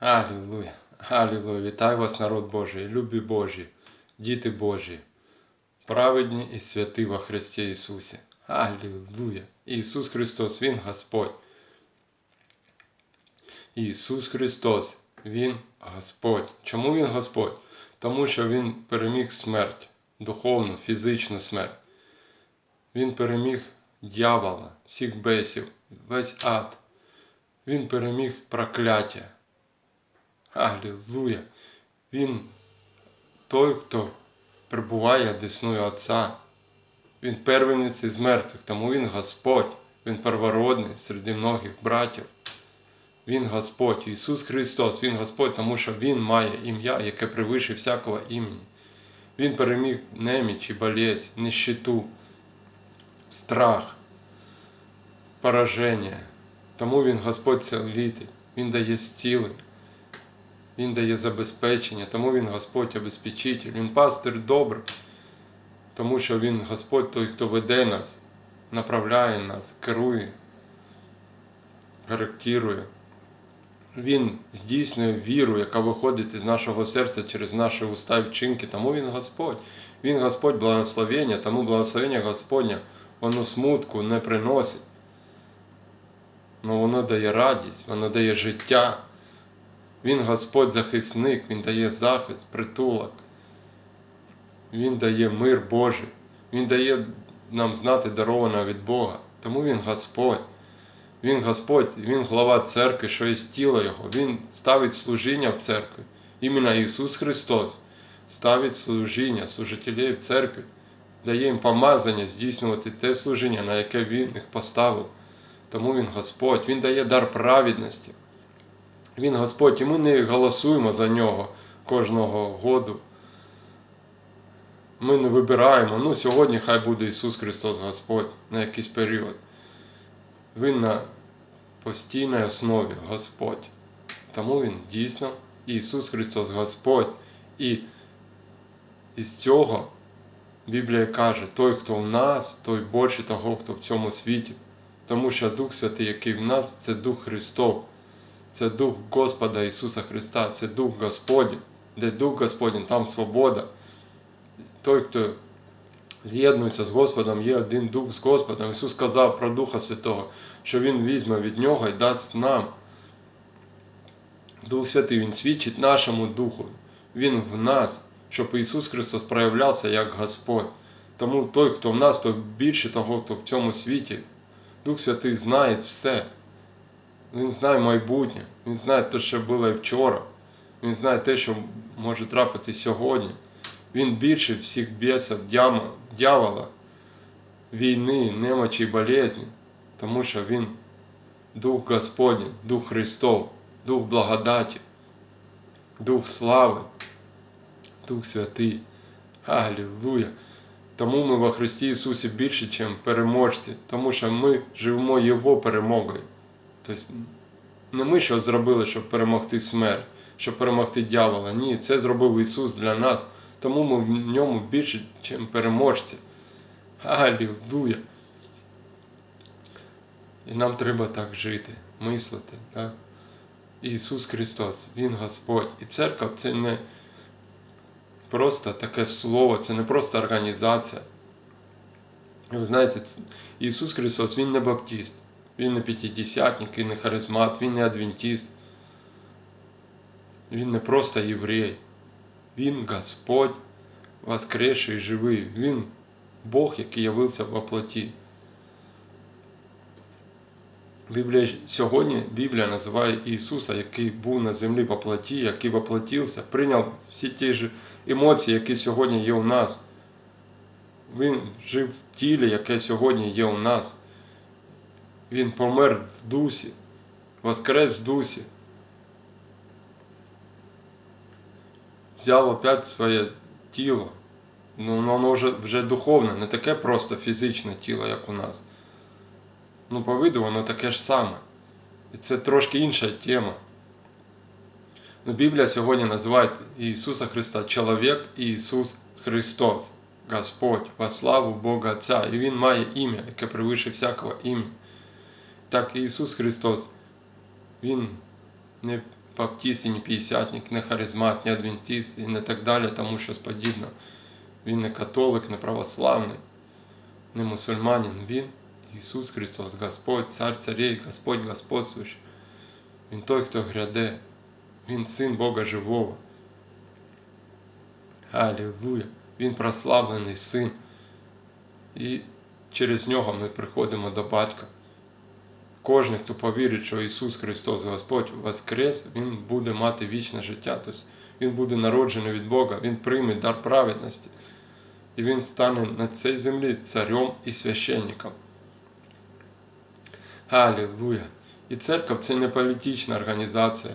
Алілуя, Алілуя, вітаю вас, народ Божий, любі Божі, діти Божі, праведні і святі во Христі Ісусі. Алілуя! Ісус Христос, Він Господь. Ісус Христос, Він Господь. Чому Він Господь? Тому що Він переміг смерть, духовну, фізичну смерть. Він переміг дьявола, всіх бесів, весь ад. Він переміг прокляття. Алілуя! Він той, хто прибуває десною Отця. Він первенець із мертвих, тому Він Господь, Він первородний серед многих братів. Він Господь, Ісус Христос, Він Господь, тому що Він має ім'я, яке превише всякого імені. Він переміг неміч і болезнь, нищету, страх, пораження. Тому Він Господь цілитель, Він дає зцілення. Він дає забезпечення, тому Він Господь обезпечитель, Він пастир добрий, тому що Він Господь той, хто веде нас, направляє нас, керує, коректирує. Він здійснює віру, яка виходить із нашого серця через наші уста і вчинки, тому Він Господь. Він Господь благословення, тому благословення Господня, воно смутку не приносить. але воно дає радість, воно дає життя. Він Господь захисник, Він дає захист, притулок. Він дає мир Божий. Він дає нам знати дароване від Бога. Тому Він Господь. Він Господь, Він глава церкви, що є тіло Його. Він ставить служіння в церкві. Іменно Ісус Христос ставить служіння служителів в церкві, дає їм помазання здійснювати те служіння, на яке Він їх поставив. Тому Він Господь, Він дає дар праведності. Він Господь, і ми не голосуємо за нього кожного году. Ми не вибираємо, ну сьогодні хай буде Ісус Христос Господь на якийсь період. Він на постійній основі Господь. Тому Він дійсно Ісус Христос Господь. І із цього Біблія каже, той, хто в нас, той більше того, хто в цьому світі. Тому що Дух Святий, який в нас, це Дух Христов. Це Дух Господа Ісуса Христа, це Дух Господній. Де Дух Господній, там свобода. Той, хто з'єднується з Господом, є один Дух з Господом. Ісус сказав про Духа Святого, що Він візьме від Нього і дасть нам. Дух Святий, Він свідчить нашому Духу. Він в нас, щоб Ісус Христос проявлявся як Господь. Тому той, хто в нас, той більше того, хто в цьому світі. Дух Святий знає все. Він знає майбутнє, він знає те, що було вчора. Він знає те, що може трапити сьогодні. Він більше всіх бісів, дьявола, війни, немочі і болезні, тому що Він Дух Господній, Дух Христов, Дух благодаті, Дух слави, Дух Святий. Аллилуйя! Тому ми во Христі Ісусі більше, ніж переможці, тому що ми живемо Його перемогою. Тобто не ми що зробили, щоб перемогти смерть, щоб перемогти дьявола. Ні, це зробив Ісус для нас. Тому ми в ньому більше, ніж переможці. Алілуя! І нам треба так жити, мислити. Так? Ісус Христос, Він Господь. І церква це не просто таке слово, це не просто організація. Ви знаєте, Ісус Христос, Він не баптист. Він не п'ятидесятник, він не харизмат, він не адвентист. Він не просто єврей. Він Господь, воскресший і живий. Він Бог, який явився во плоті. Біблія, Сьогодні Біблія називає Ісуса, який був на землі по плоті, який воплотився, прийняв всі ті ж емоції, які сьогодні є у нас. Він жив в тілі, яке сьогодні є у нас. Він помер в дусі, воскрес в дусі. Взяв опять своє тіло. Ну, воно вже вже духовне, не таке просто фізичне тіло, як у нас. Ну, по виду воно таке ж саме. І це трошки інша тема. Ну, Біблія сьогодні називає Ісуса Христа чоловік і Ісус Христос, Господь, во славу Бога Отця. І Він має ім'я, яке превише всякого ім'я. Так Ісус Христос, Він не баптист, і не п'ятдесятник, не харизмат, не адвентист і не так далі, тому щось подібне. Він не католик, не православний, не мусульманин. Він Ісус Христос, Господь, Цар царей, Господь Господствуючий. Він той, хто гряде. Він син Бога живого. Алілуя! Він прославлений син. І через нього ми приходимо до Батька. Кожен, хто повірить, що Ісус Христос Господь воскрес, Він буде мати вічне життя. Тобто Він буде народжений від Бога, Він прийме дар праведності. І Він стане на цій землі царем і священником. Алілуя! І церква це не політична організація.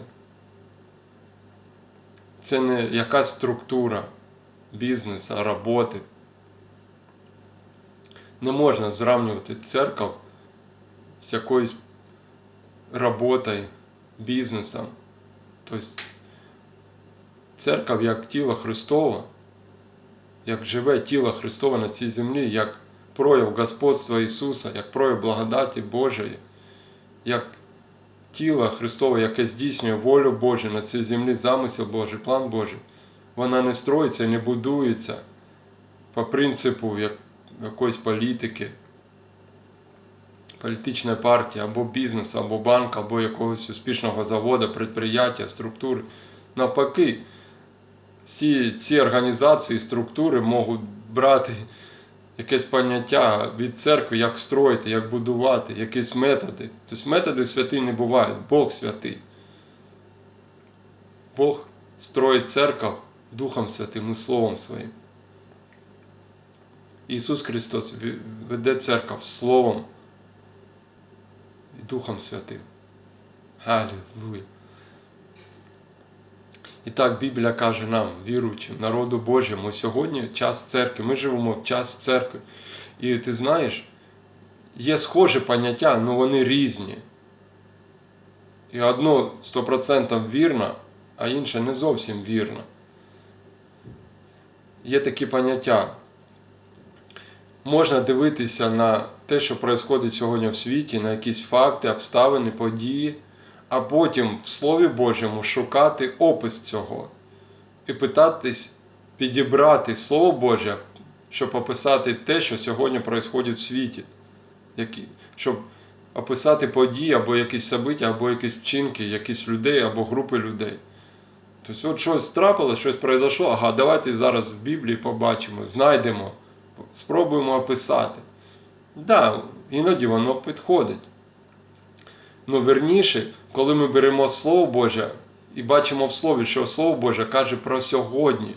Це не якась структура бізнесу, роботи. Не можна зрівнювати церкву з якоюсь роботою, бізнесом. Тобто церква як тіло Христове, як живе тіло Христове на цій землі, як прояв господства Ісуса, як прояв благодаті Божої, як тіло Христове, яке здійснює волю Божу на цій землі, замисел Божий, план Божий, вона не строїться, не будується по принципу як, якоїсь політики, політичної партії, або бізнесу, або банку, або якогось успішного заводу, предприятия, структури. Навпаки, всі ці організації, структури можуть брати якесь поняття від церкви, як строїти, як будувати, якісь методи. Тобто методи святі не бувають, Бог святий. Бог строїть церкву Духом Святим і Словом Своїм. Ісус Христос веде церкву Словом і Духом Святим. Аллилуйя. І так Біблія каже нам, віруючим, народу Божому, сьогодні час церкви. Ми живемо в час церкви. І ти знаєш, є схожі поняття, але вони різні. І одно 100% вірно, а інше не зовсім вірно. Є такі поняття. Можна дивитися на те, що відбувається сьогодні в світі, на якісь факти, обставини, події, а потім в Слові Божому шукати опис цього і питатись підібрати Слово Боже, щоб описати те, що сьогодні відбувається в світі, щоб описати події або якісь события, або якісь вчинки, якісь людей або групи людей. Тобто, от щось трапилось, щось произошло, ага, давайте зараз в Біблії побачимо, знайдемо, спробуємо описати. Так, да, іноді воно підходить. Ну, верніше, коли ми беремо Слово Боже і бачимо в Слові, що Слово Боже каже про сьогодні,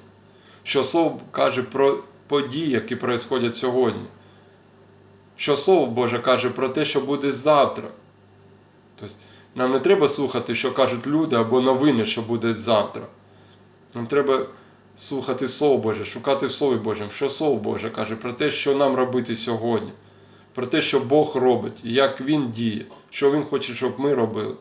що Слово каже про події, які відбуваються сьогодні, що Слово Боже каже про те, що буде завтра. Тобто, нам не треба слухати, що кажуть люди, або новини, що буде завтра. Нам треба слухати Слово Боже, шукати в Слові Божому, що Слово Боже каже про те, що нам робити сьогодні, про те, що Бог робить, як Він діє, що Він хоче, щоб ми робили.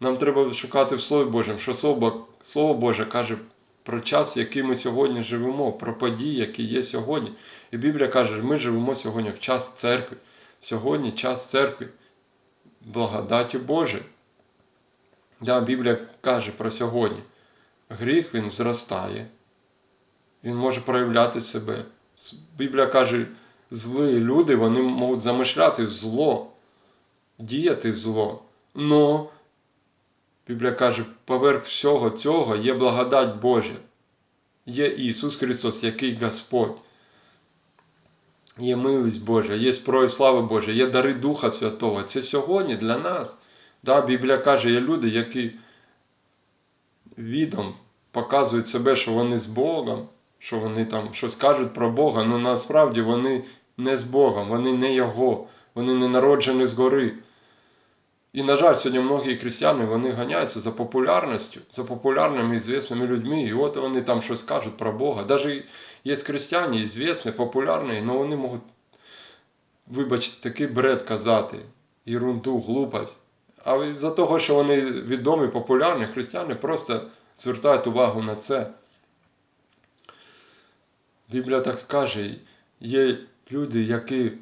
Нам треба шукати в Слові Божому, що Слово, Боже каже про час, який ми сьогодні живемо, про події, які є сьогодні. І Біблія каже, ми живемо сьогодні в час церкви. Сьогодні час церкви, благодаті Божої. Да, Біблія каже про сьогодні. Гріх він зростає, він може проявляти себе. Біблія каже, злі люди вони можуть замишляти зло, діяти зло. Но Біблія каже, поверх всього цього є благодать Божа. Є Ісус Христос, який Господь. Є милість Божа, є прояв слави Божа, є дари Духа Святого. Це сьогодні для нас. Да, Біблія каже, є люди, які відом показують себе, що вони з Богом, що вони там щось кажуть про Бога, але насправді вони не з Богом, вони не Його, вони не народжені згори. І, на жаль, сьогодні многі християни вони ганяються за популярністю, за популярними звісними людьми. І от вони там щось кажуть про Бога. Навіть є християни, звісні, популярні, але вони можуть, вибачте, такий бред казати, ерунду, глупость. А за того, що вони відомі, популярні, християни просто звертають увагу на це. Біблія так каже, є люди, які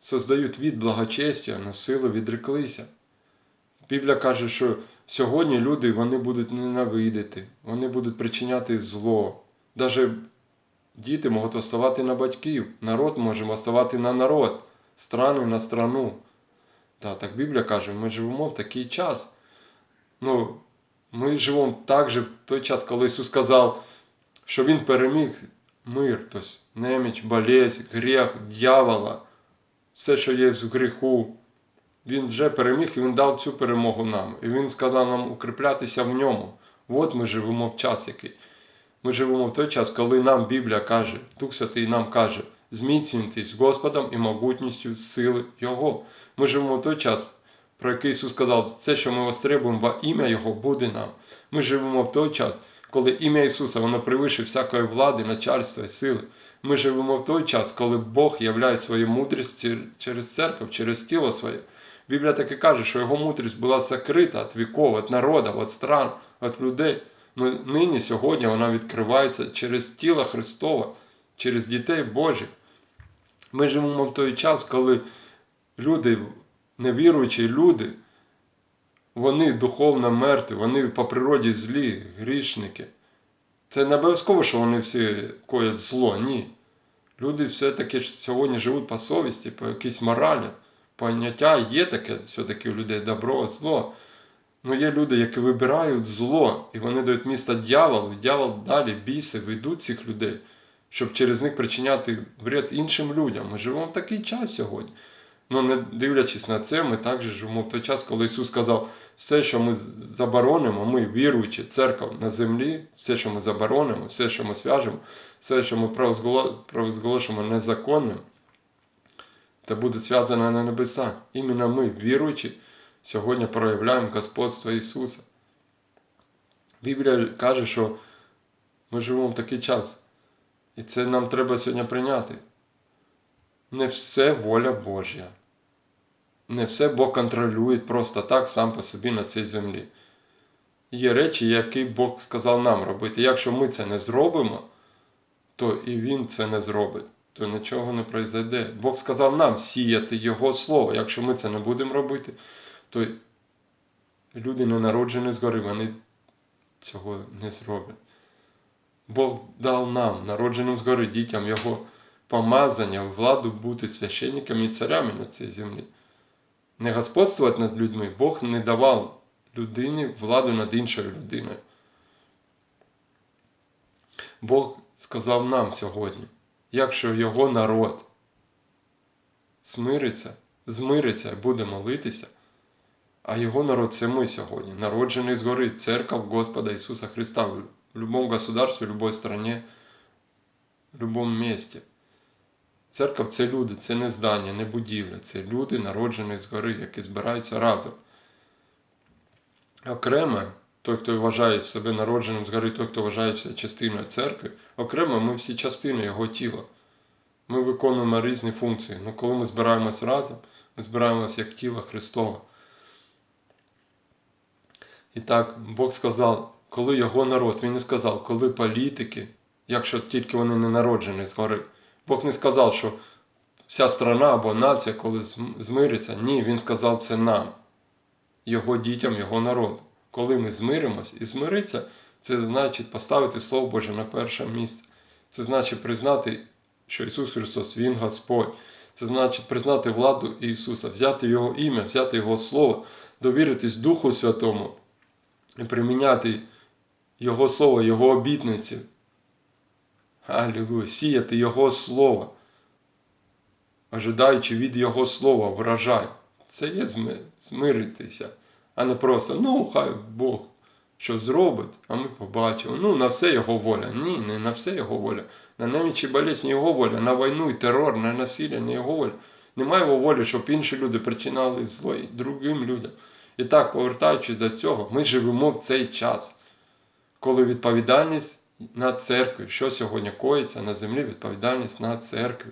создають від благочестя, але силу відреклися. Біблія каже, що Сьогодні люди вони будуть ненавидити, вони будуть причиняти зло. Даже діти можуть оставати на батьків, народ може оставати на народ, страни на страну. Та, так Біблія каже, ми живемо в такий час. Ну, ми живемо так же в той час, коли Ісус сказав, що Він переміг мир, тобто неміч, болезнь, гріх, дьявола, все, що є з гріху. Він вже переміг і Він дав цю перемогу нам. І Він сказав нам укріплятися в ньому. От ми живемо в час який. Ми живемо в той час, коли нам Біблія каже, Дух Святий нам каже, зміцнюйтесь Господом і могутністю сили Його. Ми живемо в той час, про який Ісус сказав, це, що ми востребуємо во ім'я Його, буде нам. Ми живемо в той час, коли ім'я Ісуса воно превише всякої влади, начальства і сили. Ми живемо в той час, коли Бог являє свою мудрість через церкву, через тіло своє. Біблія таки каже, що його мудрість була закрита від віков, від народу, від стран, від людей. Ну, нині, сьогодні вона відкривається через тіло Христове, через дітей Божих. Ми живемо в той час, коли люди, невіруючі люди, вони духовно мертві, вони по природі злі, грішники. Це не обов'язково, що вони всі коять зло, ні. Люди все-таки сьогодні живуть по совісті, по якійсь моралі. Поняття є таке все-таки у людей добро, зло. Ну є люди, які вибирають зло, і вони дають місто дьяволу, дьявол далі біси ведуть цих людей, щоб через них причиняти вред іншим людям. Ми живемо в такий час сьогодні. Ну, не дивлячись на це, ми також живемо в той час, коли Ісус сказав, все, що ми заборонимо, ми віруючи, церква на землі, все, що ми заборонимо, все, що ми свяжемо, все, що ми провозголо- провозголошуємо незаконним, це буде зв'язано на небесах. Іменно ми, віруючи, сьогодні проявляємо господство Ісуса. Біблія каже, що ми живемо в такий час. І це нам треба сьогодні прийняти. Не все воля Божя. Не все Бог контролює просто так сам по собі на цій землі. Є речі, які Бог сказав нам робити. Якщо ми це не зробимо, то і Він це не зробить, то нічого не пройде. Бог сказав нам сіяти Його Слово. Якщо ми це не будемо робити, то люди не народжені згори, вони цього не зроблять. Бог дав нам, народженим згори, дітям Його помазання, владу бути священниками і царями на цій землі. Не господствувати над людьми, Бог не давав людині владу над іншою людиною. Бог сказав нам сьогодні, якщо його народ смириться, змириться і буде молитися, а його народ це ми сьогодні, народжений згори, церква Господа Ісуса Христа в будь-якому государстві, в будь-якій стране, в будь-якому місті. Церква це люди, це не здання, не будівля, це люди, народжені згори, які збираються разом. Окремо, той, хто вважає себе народженим згори, той, хто вважається частиною церкви, окремо ми всі частини його тіла. Ми виконуємо різні функції. Ну, коли ми збираємось разом, ми збираємося як тіло Христове. І так, Бог сказав, коли його народ, він не сказав, коли політики, якщо тільки вони не народжені згори. Бог не сказав, що вся страна або нація, коли змириться. Ні, він сказав це нам, його дітям, його народу. Коли ми змиримось і змириться, це значить поставити Слово Боже на перше місце. Це значить признати, що Ісус Христос, Він Господь. Це значить признати владу Ісуса, взяти Його ім'я, взяти Його Слово, довіритись Духу Святому і приміняти Його Слово, Його обітниці. Алілуя, сіяти Його Слово, ожидаючи від Його Слова врожай. Це є змиритися, а не просто, ну, хай Бог що зробить, а ми побачимо. Ну, на все Його воля. Ні, не на все Його воля. На немічі болезнь Його воля, на війну і терор, на насилля не Його воля. Немає його волі, щоб інші люди причинали зло другим людям. І так, повертаючись до цього, ми живемо в цей час, коли відповідальність на церкві, що сьогодні коїться на землі, відповідальність на церкві.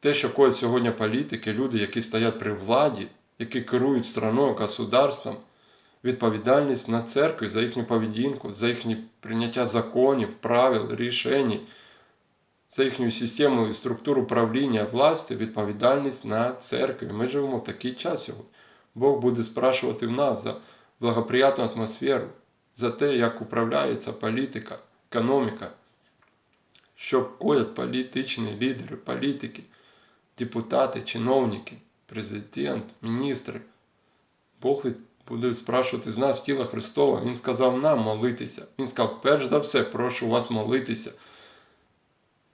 Те, що коїть сьогодні політики, люди, які стоять при владі, які керують страною, государством, відповідальність на церкві за їхню поведінку, за їхнє прийняття законів, правил, рішень, за їхню систему і структуру правління власти, відповідальність на церкві. Ми живемо в такий час сьогодні. Бог буде спрашувати в нас за благоприятну атмосферу, за те, як управляється політика, економіка, що коять політичні лідери, політики, депутати, чиновники, президент, міністри. Бог буде спрашувати з нас тіла Христова. Він сказав нам молитися. Він сказав, перш за все, прошу вас молитися.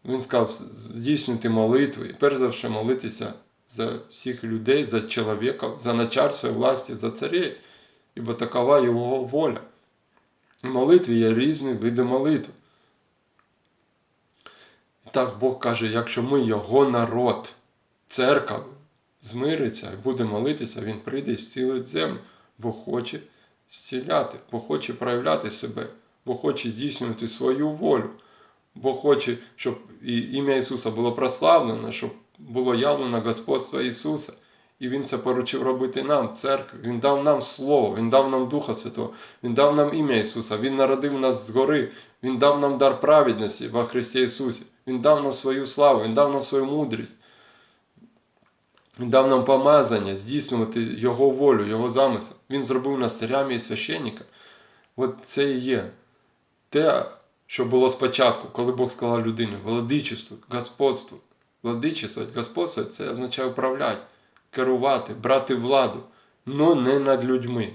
Він сказав, здійснюйте молитви, перш за все молитися за всіх людей, за чоловіка, за начальство власті, за царей, ібо такова його воля. Молитві є різні види молитв. Так Бог каже, якщо ми його народ, церква, змириться і буде молитися, він прийде і зцілить землю, бо хоче зціляти, бо хоче проявляти себе, бо хоче здійснювати свою волю, бо хоче, щоб ім'я Ісуса було прославлено, щоб було явлено Господство Ісуса. І Він це поручив робити нам, церкві. Він дав нам Слово, Він дав нам Духа Святого, Він дав нам ім'я Ісуса, Він народив нас згори, Він дав нам дар праведності во Христі Ісусі, Він дав нам свою славу, Він дав нам свою мудрість. Він дав нам помазання, здійснювати Його волю, Його замисел. Він зробив нас царями і священниками. От це і є те, що було спочатку, коли Бог сказав людині, владичеству, господству. Владичествувати, господствувати це означає управляти, керувати, брати владу, але не над людьми.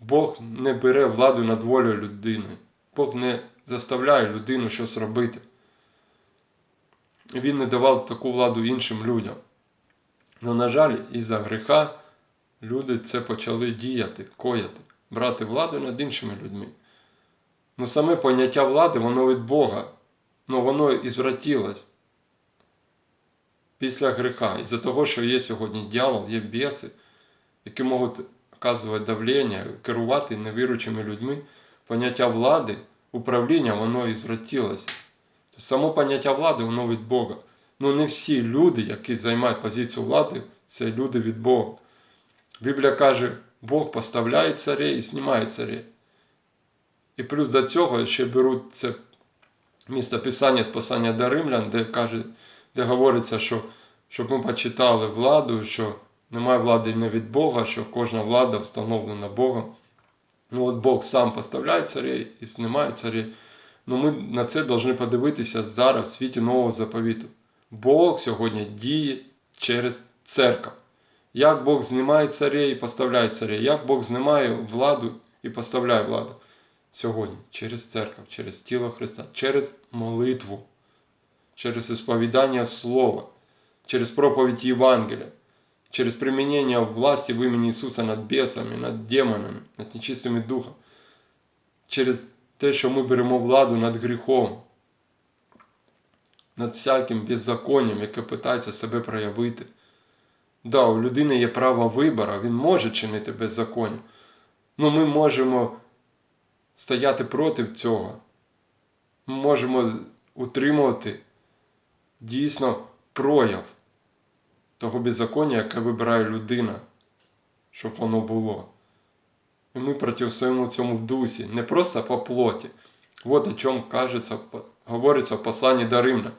Бог не бере владу над волею людини. Бог не заставляє людину щось робити. Він не давав таку владу іншим людям. Ну, на жаль, із-за гріха люди це почали діяти, кояти, брати владу над іншими людьми. Ну саме поняття влади, воно від Бога, ну воно і звратилось після гріха. Із-за того, що є сьогодні дьявол, є біси, які можуть оказувати давлення, керувати невіручими людьми, поняття влади, управління, воно і звратилося. Тобто само поняття влади, воно від Бога. Ну не всі люди, які займають позицію влади, це люди від Бога. Біблія каже, Бог поставляє царей і знімає царей. І плюс до цього ще беруть це місце Писання з послання до римлян, де каже, де говориться, що щоб ми почитали владу, що немає влади не від Бога, що кожна влада встановлена Богом. Ну от Бог сам поставляє царей і знімає царей. Ну ми на це повинні подивитися зараз в світі нового заповіту. Бог сьогодні діє через церкву. Як Бог знімає царей і поставляє царей, як Бог знімає владу і поставляє владу сьогодні через церкву, через тіло Христа, через молитву, через сповідання Слова, через проповідь Євангелія, через примінення власті в імені Ісуса над бісами, над демонами, над нечистими духом, через те, що ми беремо владу над гріхом, над всяким беззаконням, яке питається себе проявити. Да, у людини є право вибору, він може чинити беззаконня. але ми можемо стояти проти цього. Ми можемо утримувати дійсно прояв того беззаконня, яке вибирає людина, щоб воно було. І ми протистоїмо цьому дусі, не просто по плоті. От о чому кажеться, говориться в посланні до Римлян,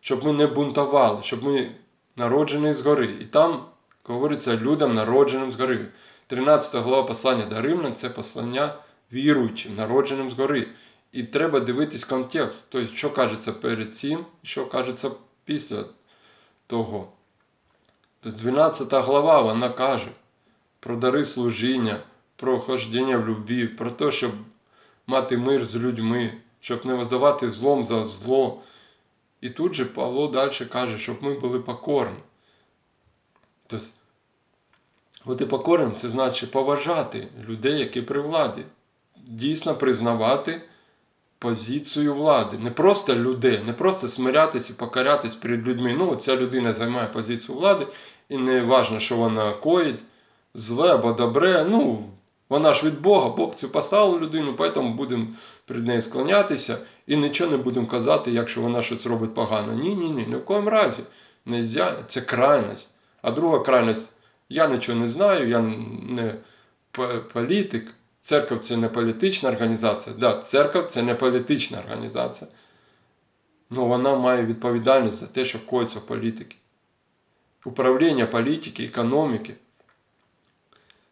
щоб ми не бунтували, щоб ми народжені згори. І там говориться людям, народженим згори. 13 глава послання до Римлян це послання віруючим, народженим згори. І треба дивитись контекст, тобто, що кажеться перед цим, що кажеться після того. Тобто 12 глава вона каже про дари служіння, про хождення в любві, про те, щоб мати мир з людьми, щоб не воздавати злом за зло. І тут же Павло далі каже, щоб ми були покорні. Тобто, бути покорним це значить поважати людей, які при владі. Дійсно признавати позицію влади. Не просто людей, не просто смирятись і покорятись перед людьми. Ну, ця людина займає позицію влади, і не важливо, що вона коїть, зле або добре. Ну, вона ж від Бога, Бог цю поставив людину, тому будемо перед нею склонятися і нічого не будемо казати, якщо вона щось робить погано. Ні, ні, ні, ні в коєму разі. Нельзя. Це крайність. А друга крайність, я нічого не знаю, я не політик. Церква це не політична організація. Да, церква це не політична організація. Ну вона має відповідальність за те, що коїться в політики. Управління політики, економіки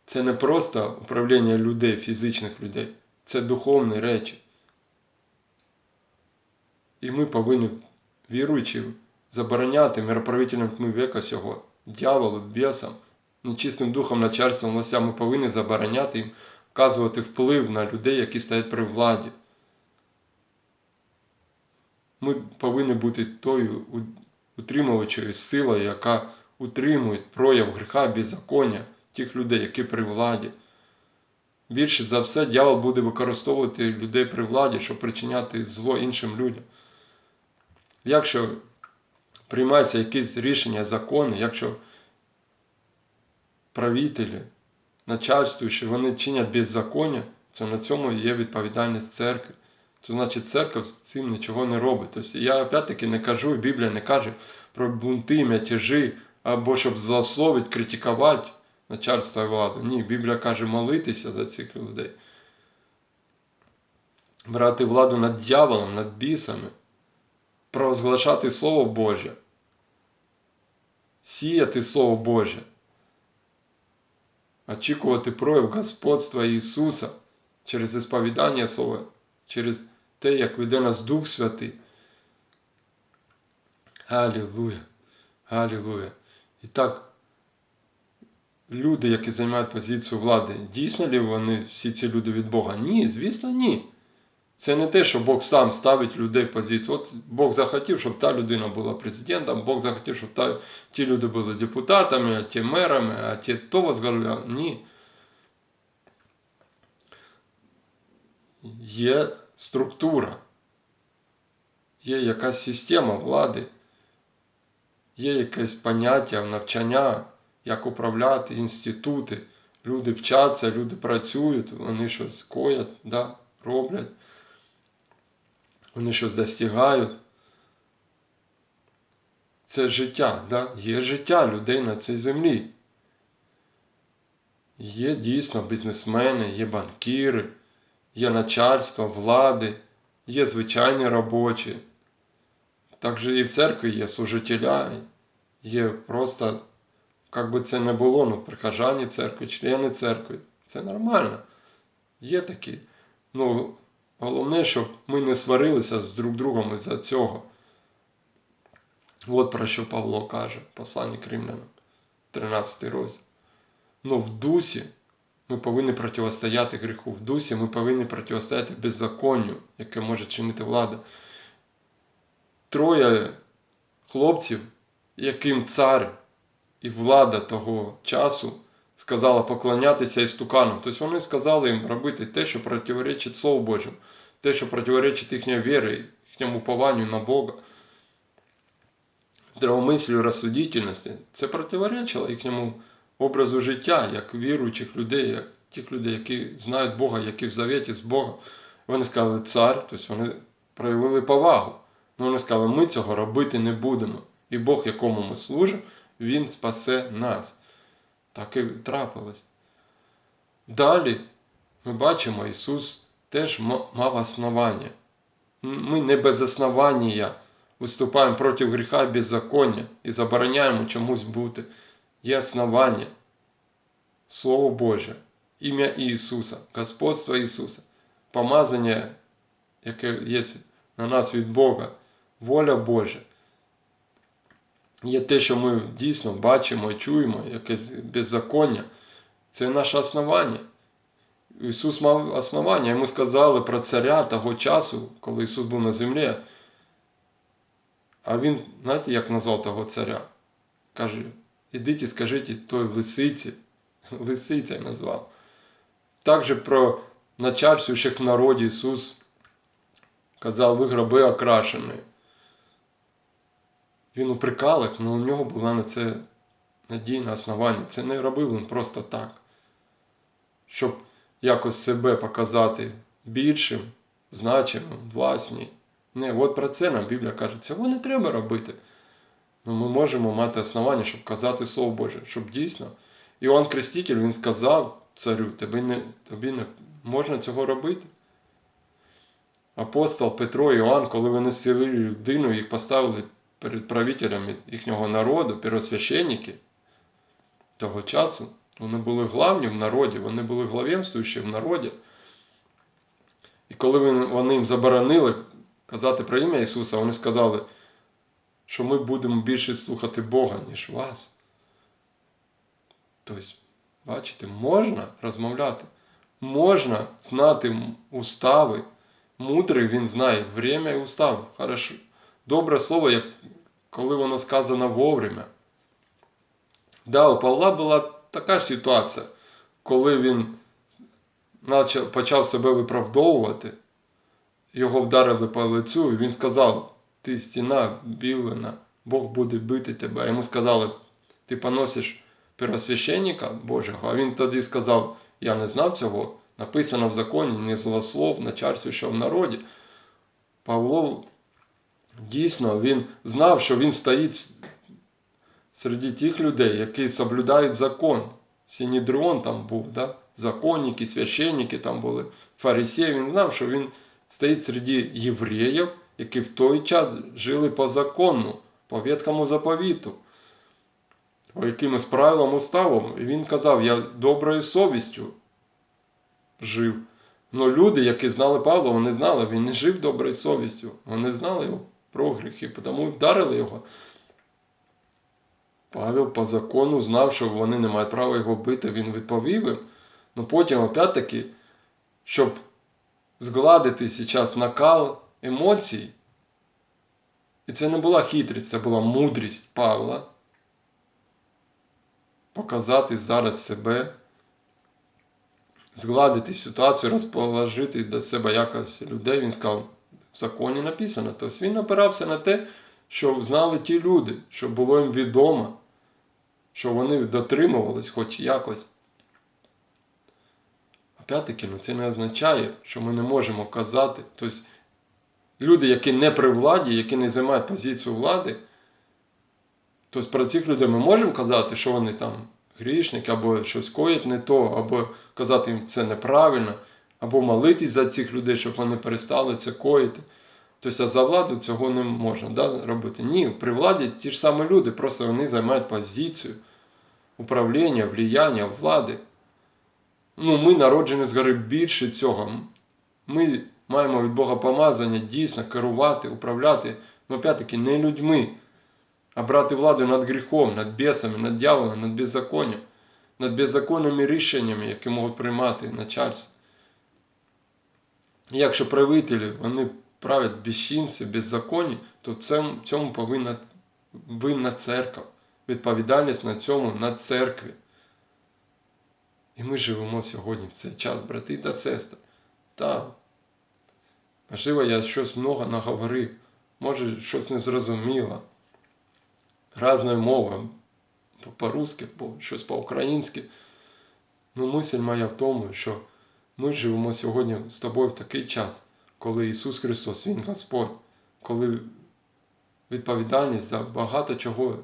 це не просто управління людей, фізичних людей, це духовні речі. І ми повинні, віруючи, забороняти мироправителям тьми века сього, дьяволу, бісам, нечистим духом, начальством, властям, ми повинні забороняти їм вказувати вплив на людей, які стоять при владі. Ми повинні бути тою утримувачою силою, яка утримує прояв гріха, беззаконня тих людей, які при владі. Більше за все, дьявол буде використовувати людей при владі, щоб причиняти зло іншим людям. Якщо приймаються якісь рішення, закони, якщо правителі, начальствуючі, вони чинять беззаконня, то на цьому є відповідальність церкви. То значить, церква з цим нічого не робить. Тобто я опять-таки не кажу, Біблія не каже про бунти, мятежі, або щоб злословити, критикувати начальство і владу. Ні, Біблія каже молитися за цих людей. Брати владу над дьяволом, над бісами, провозглашати Слово Боже, сіяти Слово Боже, очікувати прояв господства Ісуса через ісповідання Слова, через те, як веде нас Дух Святий. Галілуя! Галілуя! І так, люди, які займають позицію влади, дійсно ли вони всі ці люди від Бога? Ні, звісно, ні. Це не те, що Бог сам ставить людей в позицію. От Бог захотів, щоб та людина була президентом, Бог захотів, щоб та, ті люди були депутатами, а ті мерами, а ті то возглавляли. Ні. Є структура, є якась система влади, є якесь поняття, навчання, як управляти, інститути. Люди вчаться, люди працюють, вони щось коять, да, роблять, вони щось достигають. Це життя, да? є життя людей на цій землі. Є дійсно бізнесмени, є банкіри, є начальство, влади, є звичайні робочі. Також і в церкві є служителя, є просто, як би це не було, ну, прихожані церкви, члени церкви. Це нормально. Є такі. Ну, головне, щоб ми не сварилися з друг другом із-за цього. От про що Павло каже, в посланні к римлянам, 13 розділ. Ну в дусі ми повинні протистояти гріху. В дусі ми повинні протистояти беззаконню, яке може чинити влада. Троє хлопців, яким цар і влада того часу сказала поклонятися істуканам. Тобто вони сказали їм робити те, що противоречить Слову Божому, те, що противоречить їхньої віри, їхньому пованню на Бога здравомислю розсудительності, це противоречило їхньому образу життя, як віруючих людей, як тих людей, які знають Бога, які в завіті з Богом. Вони сказали цар, тобто вони проявили повагу. Ну вони сказали, ми цього робити не будемо. І Бог, якому ми служимо, Він спасе нас. Так і трапилось. Далі ми бачимо, Ісус теж мав основання. Ми не без основання виступаємо проти гріха і беззаконня і забороняємо чомусь бути. Є основання. Слово Боже, ім'я Ісуса, Господство Ісуса, помазання, яке є на нас від Бога, воля Божа. Є те, що ми дійсно бачимо і чуємо, якесь беззаконня, це наше основання. Ісус мав основання, йому сказали про царя того часу, коли Ісус був на землі. А він, знаєте, як назвав того царя? Каже, ідіть і скажіть той лисиці, лисиця назвав. Також про начальствуючих в народі Ісус казав, ви гроби окрашені. Він упрекав їх, але у нього було на це надійне основання. Це не робив він просто так. Щоб якось себе показати більшим, значимим, власній. Не, от про це нам Біблія каже, цього не треба робити. Ну, Ми можемо мати основання, щоб казати Слово Боже, щоб дійсно. Іоанн Креститель він сказав царю, тобі не, тобі не можна цього робити. Апостол Петро і Іоанн, коли вони сілили людину, їх поставили перед правителями їхнього народу, первосвященники того часу, Вони були главні в народі, вони були главенствуючі в народі. І коли вони їм заборонили казати про ім'я Ісуса, вони сказали, що ми будемо більше слухати Бога, ніж вас. Тобто, бачите, можна розмовляти, можна знати устави. Мудрий він знає время і устав. Хорошо. Добре слово, як коли воно сказано вовремя. Да, у Павла була така ж ситуація, коли він почав себе виправдовувати, його вдарили по лицю, і він сказав: Ти стіна білена, Бог буде бити тебе. Йому сказали, ти поносиш первосвященника Божого. А він тоді сказав: Я не знав цього. Написано в законі, не злослов, начальстві, що в народі. Павло дійсно він знав, що він стоїть серед тих людей, які соблюдають закон. Синедріон там був, да? законники, священники там були, фарисеї. Він знав, що він стоїть серед євреїв, які в той час жили по закону, по ветхому заповіту, по якимось правилам уставам. І він казав, я доброю совістю жив. Ну люди, які знали Павла, вони знали, він не жив доброю совістю. Вони знали його про гріхи, тому і вдарили його. Павел по закону знав, що вони не мають права його бити, він відповів їм. Ну потім, опять-таки, щоб згладити зараз накал емоцій, і це не була хитрість, це була мудрість Павла. Показати зараз себе, згладити ситуацію, розположити до себе якось людей. Він сказав, в законі написано. Тобто він опирався на те, що знали ті люди, що було їм відомо, що вони дотримувались хоч якось. Опять-таки, ну це не означає, що ми не можемо казати. Тобто люди, які не при владі, які не займають позицію влади, тобто про цих людей ми можемо казати, що вони там грішники, або щось коять не то, або казати їм це неправильно, або молитись за цих людей, щоб вони перестали це коїти. Тобто, за владу цього не можна да, робити. Ні, при владі ті ж самі люди, просто вони займають позицію управління, влияння, влади. Ну, ми народжені згори більше цього. Ми маємо від Бога помазання дійсно керувати, управляти, ну опять-таки, не людьми, а брати владу над гріхом, над бісами, над дьяволом, над беззаконням, над беззаконними рішеннями, які можуть приймати начальство. Якщо правителі вони правять безчинці, беззаконні, то в цьому, повинна винна церква. Відповідальність на цьому на церкві. І ми живемо сьогодні в цей час, брати та сестри. Так. Можливо, я щось много наговорив, може щось не зрозуміло. Разною мовою, по-русски, по щось по-українськи. Ну, мисль моя в тому, що ми живемо сьогодні з тобою в такий час, коли Ісус Христос, Він Господь, коли відповідальність за багато чого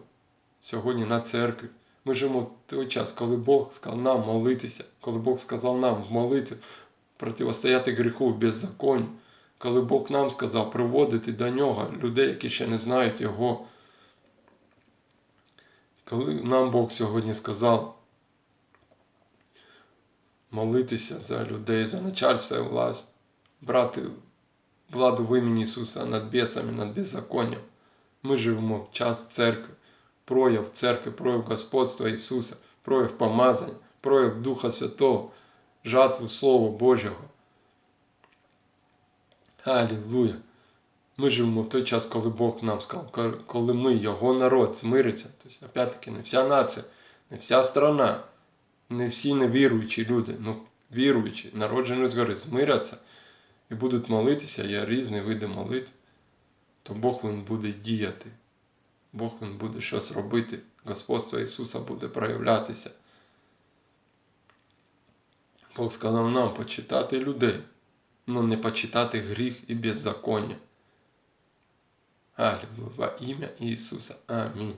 сьогодні на церкві. Ми живемо в той час, коли Бог сказав нам молитися, коли Бог сказав нам в молитві протистояти гріху беззаконню, коли Бог нам сказав приводити до нього людей, які ще не знають Його. Коли нам Бог сьогодні сказав молитися за людей, за начальство і власть, брати владу в імені Ісуса над бісами, над беззаконням, ми живемо в час церкви прояв церкви, прояв Господства Ісуса, прояв помазання, прояв Духа Святого, жатву Слова Божого. Алілуя! Ми живемо в той час, коли Бог нам сказав, коли ми, Його народ, змириться. Тобто, опять-таки, не вся нація, не вся страна, не всі невіруючі люди, ну віруючі, народжені згори, змиряться і будуть молитися, є різні види молитв, то Бог він буде діяти. Бог він буде щось робити, Господство Ісуса буде проявлятися. Бог сказав нам почитати людей, але не почитати гріх і беззаконня. Аллилуйя. Во ім'я Ісуса. Амінь.